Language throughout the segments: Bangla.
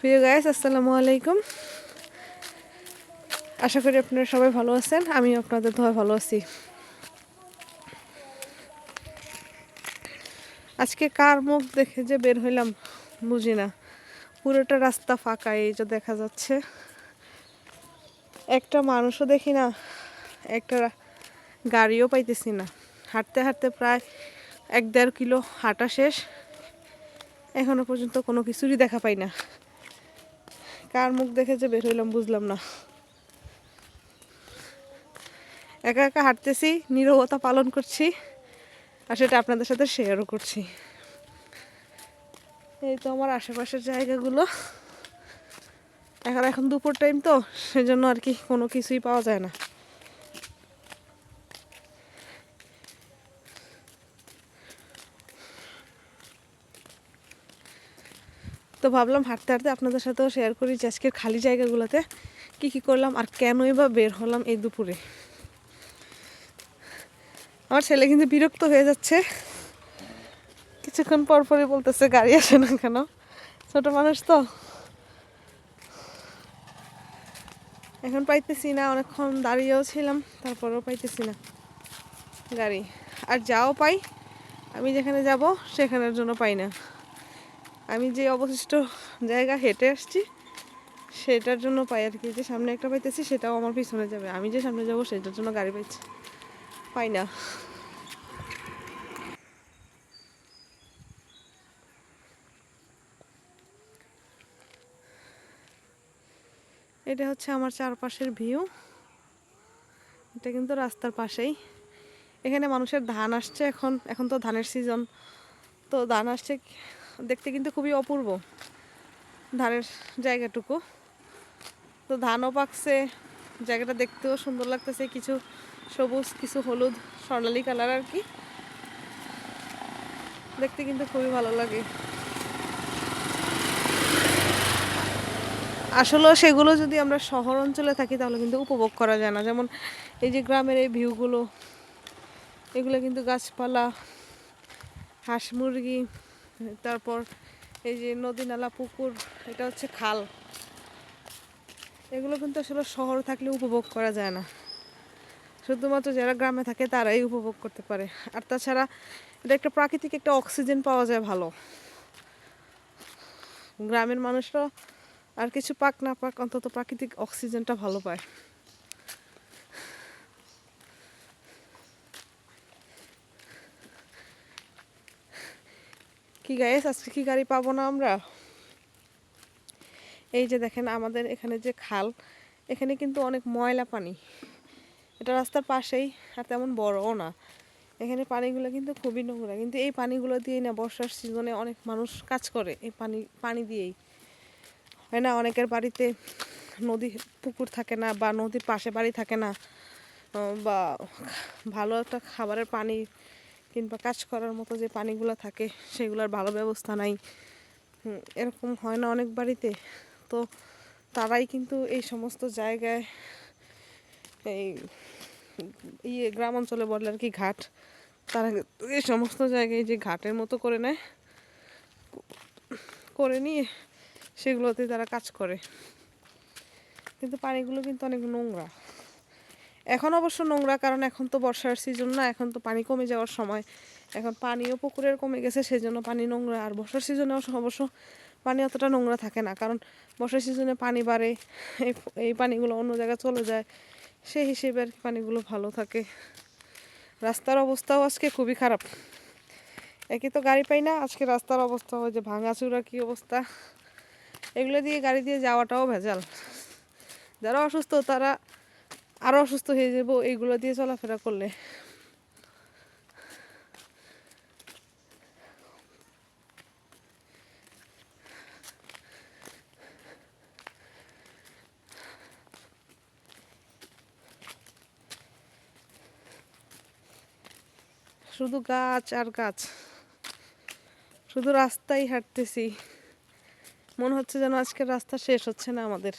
প্রিয় গাইস আসসালামু আলাইকুম। আশা করি আপনারা সবাই ভালো আছেন আমি আপনাদের ধোয়া ভালো আছি। আজকে কার মুখ দেখে যে বের হইলাম, বুঝি না। পুরোটা রাস্তা ফাঁকা, এই যে দেখা যাচ্ছে। একটা মানুষও দেখি না, একটা গাড়িও পাইতেছি না। হাঁটতে হাঁটতে প্রায় এক দেড় কিলো হাঁটা শেষ। এখনও পর্যন্ত কোনো কিছুরই দেখা পাই না। কার মুখ দেখে যে বের হইলাম বুঝলাম না। একা একা হাঁটতেছি, নিরবতা পালন করছি, আর সেটা আপনাদের সাথে শেয়ারও করছি। এই তো আমার আশেপাশের জায়গাগুলো। এখন এখন দুপুর টাইম তো, সেজন্য আর কি কোনো কিছুই পাওয়া যায় না। তো ভাবলাম হাঁটতে হাঁটতে আপনাদের সাথেও শেয়ার করি যে আজকের খালি জায়গাগুলোতে কি কি করলাম আর কেনই বা বের হলাম এই দুপুরে। আমার ছেলে কিন্তু বিরক্ত হয়ে যাচ্ছে। কিছুক্ষণ পর পরই বলতেছে, গাড়ি আসে না কেন? ছোট মানুষ তো। এখন পাইতেছি না, অনেকক্ষণ দাঁড়িয়েও ছিলাম, তারপরেও পাইতেছি না গাড়ি। আর যাও পাই, আমি যেখানে যাব সেখানের জন্য পাই না। আমি যে অবশিষ্ট জায়গা হেঁটে আসছি, সেটার জন্য পাই আর কি। যে সামনে একটা পাইতেছি, সেটাও আমার পিছনে যাবে। আমি যে সামনে যাব, সেটার জন্য গাড়ি পাইছি। পাই না। এটা হচ্ছে আমার চারপাশের ভিউ। এটা কিন্তু রাস্তার পাশেই। এখানে মানুষের ধান আসছে এখন। এখন তো ধানের সিজন। তো ধান আসছে দেখতে কিন্তু খুবই অপূর্ব ধানের জায়গাটুকু। তো ধানও পাকছে, জায়গাটা দেখতেও সুন্দর লাগতেছে, কিছু সবুজ, কিছু হলুদ, স্বর্ণালী কালার আর কি। দেখতে কিন্তু খুবই ভালো লাগে। আসলে সেগুলো যদি আমরা শহর অঞ্চলে থাকি, তাহলে কিন্তু উপভোগ করা যায় না। যেমন এই যে গ্রামের এই ভিউগুলো, এগুলো কিন্তু গাছপালা, হাঁস মুরগি তারপর এই যে নদী নালা পুকুর, এটা হচ্ছে খাল। এগুলো কিন্তু আসলে শহর থাকলে উপভোগ করা যায় না। শুধুমাত্র যারা গ্রামে থাকে তারাই উপভোগ করতে পারে। আর তাছাড়া এটা একটা প্রাকৃতিক একটা অক্সিজেন পাওয়া যায় ভালো। গ্রামের মানুষরা আর কিছু পাক না পাক অন্তত প্রাকৃতিক অক্সিজেনটা ভালো পায়। কি গাইস? আজকে কি গাড়ি পাবো না আমরা? এই যে দেখেন আমাদের এখানে যে খাল, এখানে কিন্তু অনেক ময়লা পানি। এটা রাস্তার পাশেই, আর তেমন বড়ও না। এখানে পানিগুলো কিন্তু খুবই নোংরা। কিন্তু এই পানিগুলো দিয়েই না বর্ষার সিজনে অনেক মানুষ কাজ করে এই পানি পানি দিয়েই। হয় না? অনেকের বাড়িতে নদী, পুকুর থাকে না বা নদীর পাশে বাড়ি থাকে না, বা ভালো একটা খাবারের পানি কিংবা কাজ করার মতো যে পানিগুলো থাকে, সেগুলোর ভালো ব্যবস্থা নাই। এরকম হয় না অনেক বাড়িতে। তো তারাই কিন্তু এই সমস্ত জায়গায় এই ইয়ে গ্রাম অঞ্চলে বলে আর কি ঘাট। তারা এই সমস্ত জায়গায় যে ঘাটের মতো করে নেয়, করে নিয়ে সেগুলোতে তারা কাজ করে। কিন্তু পানিগুলো কিন্তু অনেক নোংরা। এখন অবশ্য নোংরা, কারণ এখন তো বর্ষার সিজন না, এখন তো পানি কমে যাওয়ার সময়। এখন পানিও পুকুরের কমে গেছে সেই জন্য পানি নোংরা। আর বর্ষার সিজনে অবশ্য পানি অতটা নোংরা থাকে না, কারণ বর্ষার সিজনে পানি বাড়ে, এই এই পানিগুলো অন্য জায়গায় চলে যায়, সেই হিসেবে আর কি পানিগুলো ভালো থাকে। রাস্তার অবস্থাও আজকে খুবই খারাপ। একই তো গাড়ি পাই না, আজকে রাস্তার অবস্থা হয় যে ভাঙাচুরা কী অবস্থা? এগুলো দিয়ে গাড়ি দিয়ে যাওয়াটাও ভেজাল। যারা অসুস্থ তারা আরও অসুস্থ হয়ে যাব, এইগুলো দিয়ে চলাফেরা করলে। শুধু গাছ আর গাছ। শুধু রাস্তায় হাঁটতেছি। মনে হচ্ছে যেন আজকের রাস্তা শেষ হচ্ছে না আমাদের।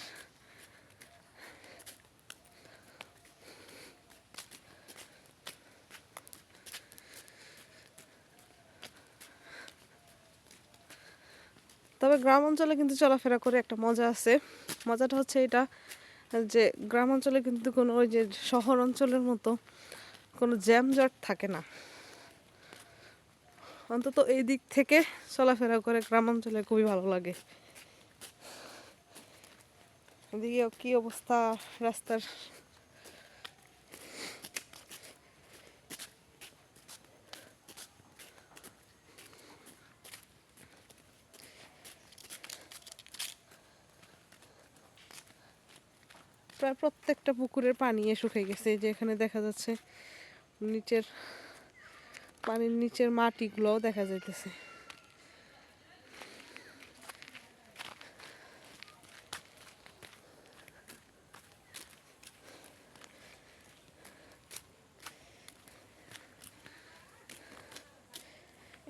গ্রাম অঞ্চলে কিন্তু চলাফেরা করে একটা মজা আছে। মজাটা হচ্ছে এটা যে গ্রাম অঞ্চলে কিন্তু কোনো ওই যে শহর অঞ্চলের মতো কোনো জ্যামজট থাকে না। অন্তত এই দিক থেকে চলাফেরা করে গ্রাম অঞ্চলে খুবই ভালো লাগে। এদিকে কি অবস্থা রাস্তার? প্রায় প্রত্যেকটা পুকুরের পানি শুকিয়ে গেছে। যে এখানে দেখা যাচ্ছে নিচের পানির নিচের মাটিগুলোও দেখা যাইতেছে।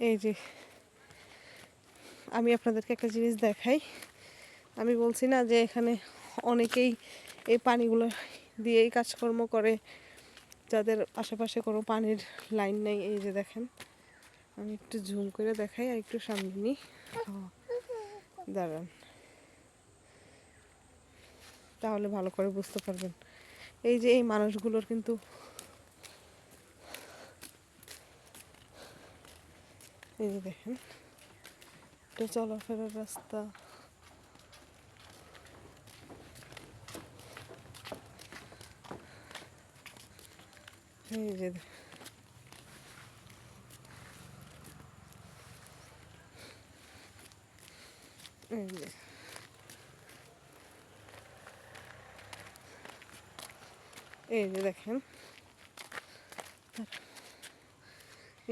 এই যে আমি আপনাদেরকে একটা জিনিস দেখাই। আমি বলছি না যে এখানে অনেকেই এই পানিগুলো দিয়েই কাজকর্ম করে। যাদের আশেপাশে কোনো পানির লাইন নেই এই যে দেখেন। আমি একটু ঝুম করে দেখাই আর একটু সামনে নিই। দাঁড়ান। তাহলে ভালো করে বুঝতে পারবেন। এই যে এই মানুষগুলোর কিন্তু এই যে দেখেন এটা চলাফেরার রাস্তা। এই যে এই যে এই যে দেখেন।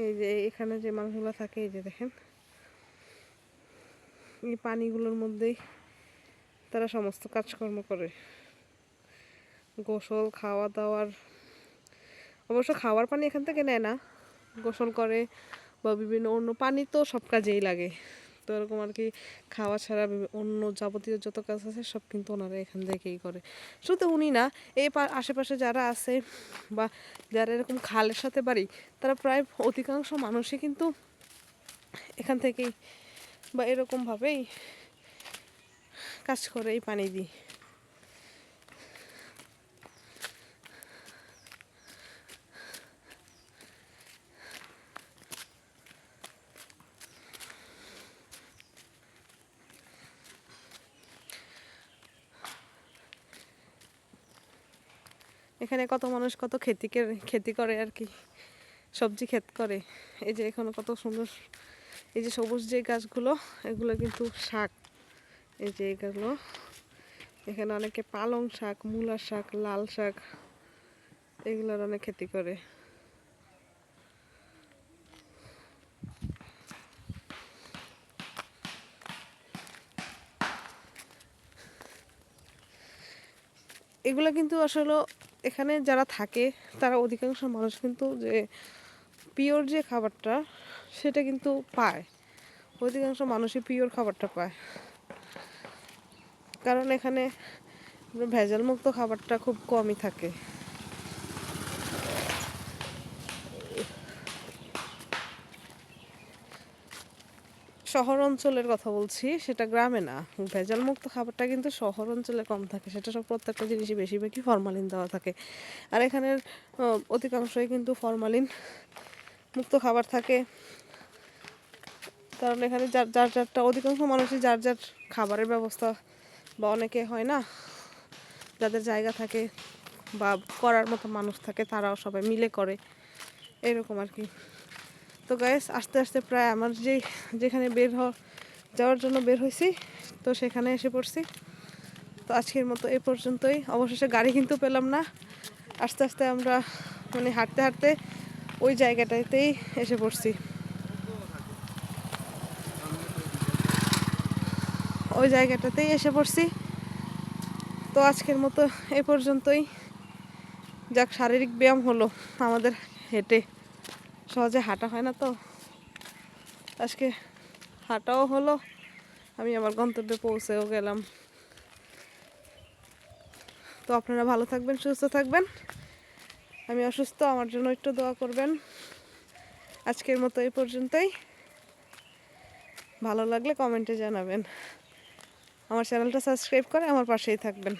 এই যে এখানে যে মানুষগুলো থাকে, এই যে দেখেন। এই পানিগুলোর মধ্যেই তারা সমস্ত কাজকর্ম করে। গোসল খাওয়া দাওয়ার অবশ্য খাওয়ার পানি এখান থেকে নেয় না। গোসল করে বা বিভিন্ন অন্য পানি তো সব কাজেই লাগে। তো এরকম আর কি খাওয়া ছাড়া অন্য যাবতীয় যত কাজ আছে সব কিন্তু ওনারা এখান থেকেই করে। শুধু উনি না, এই আশেপাশে যারা আছে বা যারা এরকম খালের সাথে বাড়ি, তারা প্রায় অধিকাংশ মানুষই কিন্তু এখান থেকেই বা এরকমভাবেই কাজ করে এই পানি দিয়ে। এখানে কত মানুষ কত খেতি খেতি করে আর কি, সবজি ক্ষেত করে। এই যে এখানে কত সুন্দর, এই যে সবুজ যে গাছগুলো, এগুলো কিন্তু শাক। এই যে এগুলো, এখানে অনেকে পালং শাক, মূলা শাক, লাল শাক, এগুলোর অনেক খেতি করে। এগুলো কিন্তু আসলে এখানে যারা থাকে, তারা অধিকাংশ মানুষ কিন্তু যে পিওর যে খাবারটা, সেটা কিন্তু পায়। অধিকাংশ মানুষই পিওর খাবারটা পায়। কারণ এখানে ভেজালমুক্ত খাবারটা খুব কমই থাকে। শহর অঞ্চলের কথা বলছি, সেটা গ্রামে না। ভেজাল মুক্ত খাবারটা কিন্তু শহর অঞ্চলে কম থাকে, সেটা সব প্রত্যেকটা জিনিসই বেশিরভাগই ফরমালিন দেওয়া থাকে। আর এখানের অধিকাংশই কিন্তু ফরমালিন মুক্ত খাবার থাকে। কারণ এখানে যার যার যারটা, অধিকাংশ মানুষই যার যার খাবারের ব্যবস্থা বা অনেকে হয় না, যাদের জায়গা থাকে বা করার মতো মানুষ থাকে, তারাও সবাই মিলে করে। এরকম আর কি। তো গ্যাস আস্তে আস্তে প্রায় আমার যে যেখানে বের হ যাওয়ার জন্য বের হয়েছি তো সেখানে এসে পড়ছি। তো আজকের মতো এই পর্যন্তই। অবশেষে গাড়ি কিন্তু পেলাম না। আস্তে আস্তে আমরা মানে হাঁটতে হাঁটতে ওই জায়গাটাতেই এসে পড়ছি। ওই জায়গাটাতেই এসে পড়ছি। তো আজকের মতো এই পর্যন্তই। যাক, শারীরিক ব্যায়াম হলো আমাদের হেঁটে। সহজে হাঁটা হয় না তো। আজকে হাঁটাও হলো, আমি আমার গন্তব্যে পৌঁছেও গেলাম। তো আপনারা ভালো থাকবেন, সুস্থ থাকবেন। আমি অসুস্থ, আমার জন্য একটু দোয়া করবেন। আজকের মতো এই পর্যন্তই। ভালো লাগলে কমেন্টে জানাবেন। আমার চ্যানেলটা সাবস্ক্রাইব করে আমার পাশেই থাকবেন।